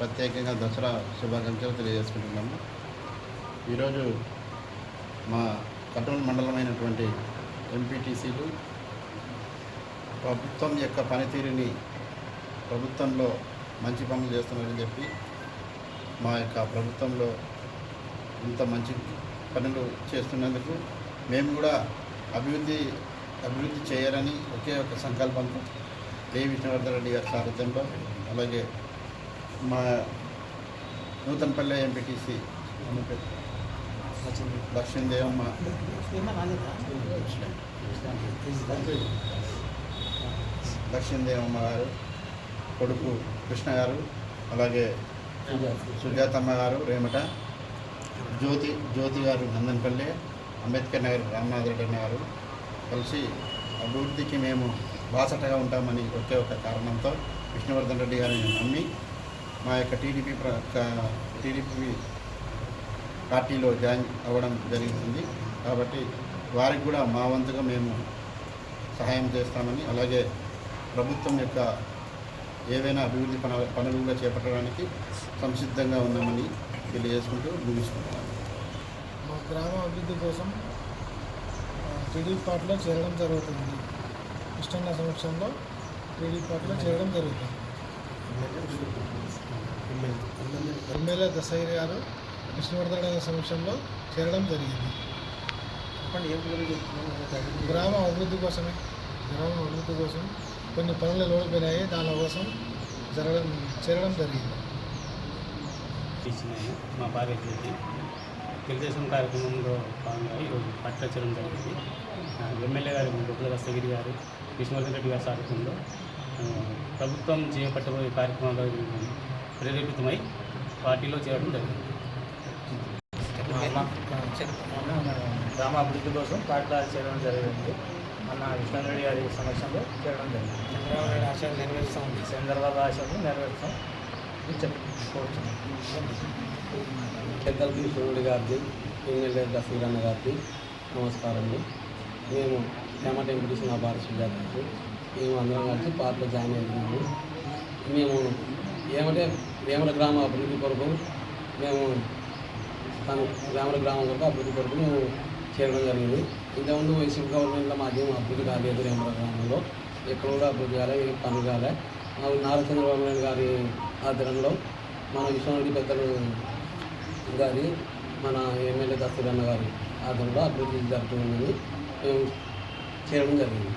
ప్రత్యేకంగా దసరా శుభాకాంక్షలు తెలియజేసుకుంటున్నాము. ఈరోజు మా కర్నూలు మండలమైనటువంటి ఎంపీటీసీలు ప్రభుత్వం యొక్క పనితీరుని ప్రభుత్వంలో మంచి పనులు చేస్తున్నారని చెప్పి మా యొక్క ప్రభుత్వంలో ఇంత మంచి పనులు చేస్తున్నందుకు మేము కూడా అభివృద్ధి అభివృద్ధి చేయాలని ఒకే ఒక సంకల్పంతో ఏ విష్ణువర్ధన్ రెడ్డి గారి సారథ్యంలో అలాగే మా నూతనపల్లె ఎంపీటీసీ లక్ష్మీదేవమ్మ లక్ష్మీదేవమ్మ గారు కొడుకు కృష్ణ గారు అలాగే సుజాతమ్మ గారు రేమట జ్యోతి జ్యోతి గారు నందన్పల్లె అంబేద్కర్ నగర్ రామనాథ్ రెడ్డి గారు కలిసి అభివృద్ధికి మేము బాసటగా ఉంటామని ఒకే ఒక కారణంతో విష్ణువర్ధన్ రెడ్డి గారిని నమ్మి మా యొక్క టీడీపీ ప్ర టీడీపీ పార్టీలో జాయిన్ అవ్వడం జరుగుతుంది కాబట్టి వారికి కూడా మా వంతుగా మేము సహాయం చేస్తామని అలాగే ప్రభుత్వం యొక్క ఏవైనా అభివృద్ధి పన పనులు కూడా చేపట్టడానికి సంసిద్ధంగా ఉన్నామని తెలియజేసుకుంటూ ముగించుకుంటున్నాను మా గ్రామ అభివృద్ధి కోసం టీడీపీ పార్టీలో చేరడం జరుగుతుంది. ఇష్టన్న సమక్షంలో టీడీపీ పార్టీలో చేరడం జరుగుతుంది. ఎమ్మెల్యే. దశయ్య గారు విష్ణువర్ధన్ సమక్షంలో చేరడం జరిగింది. గ్రామ అభివృద్ధి కోసమే గ్రామ అభివృద్ధి కోసం కొన్ని పనులు లోడిపోయినాయి. దాని కోసం జరగడం చేరడం జరిగింది. ఇచ్చినాయి మా భార్య జ్యోతి తెలుగుదేశం కార్యక్రమంలో భాగంగా ఈరోజు పట్టడం జరిగింది. ఎమ్మెల్యే గారు గొప్పల దస్తగిరి గారు విష్ణువర్ధన్ రెడ్డి గారి సారథ్యంలో ప్రభుత్వం చేపట్టబోయే కార్యక్రమాలు ప్రేరేపితమై పార్టీలో చేరడం జరిగింది. గ్రామ అభివృద్ధి కోసం పాటలు చేయడం జరిగింది. అన్న విష్ణురెడ్డి గారి సమక్షంలో చేయడం జరిగింది. చంద్రబాబు నాయుడు ఆశలు నెరవేరుస్తాం చంద్రబాబు ఆశలు నెరవేరుస్తాం. చెప్పుకోవచ్చు పెద్దలకి సూర్యుడి గారిది ఎమ్మెల్యే దశీరన్న గారికి నమస్కారము మేము టమాటా ఎంపీటీసీ నా భారత మేము అందరం కలిసి పార్టీలో జాయిన్ అవుతున్నాము మేము ఏమంటే వేమల గ్రామ అభివృద్ధి కొరకు మేము తను వేమల గ్రామం కొరకు అభివృద్ధి కొరకు మేము చేయడం జరిగింది. ఇంతకుముందు వైసీపీ గవర్నమెంట్లో మాకేం అభివృద్ధి కాలేదు వేమల గ్రామంలో. ఎక్కడ కూడా అభివృద్ధి కాలే ఏ పనులు కాలే. మా నారా చంద్రబాబు నాయుడు గారి ఆధ్వర్యంలో మన విశ్వనాథి పెద్దలు గారి మన ఎమ్మెల్యే దస్తూరన్న గారి ఆధ్వర్యంలో అభివృద్ధి జరుగుతుందని మేము చేయడం జరిగింది.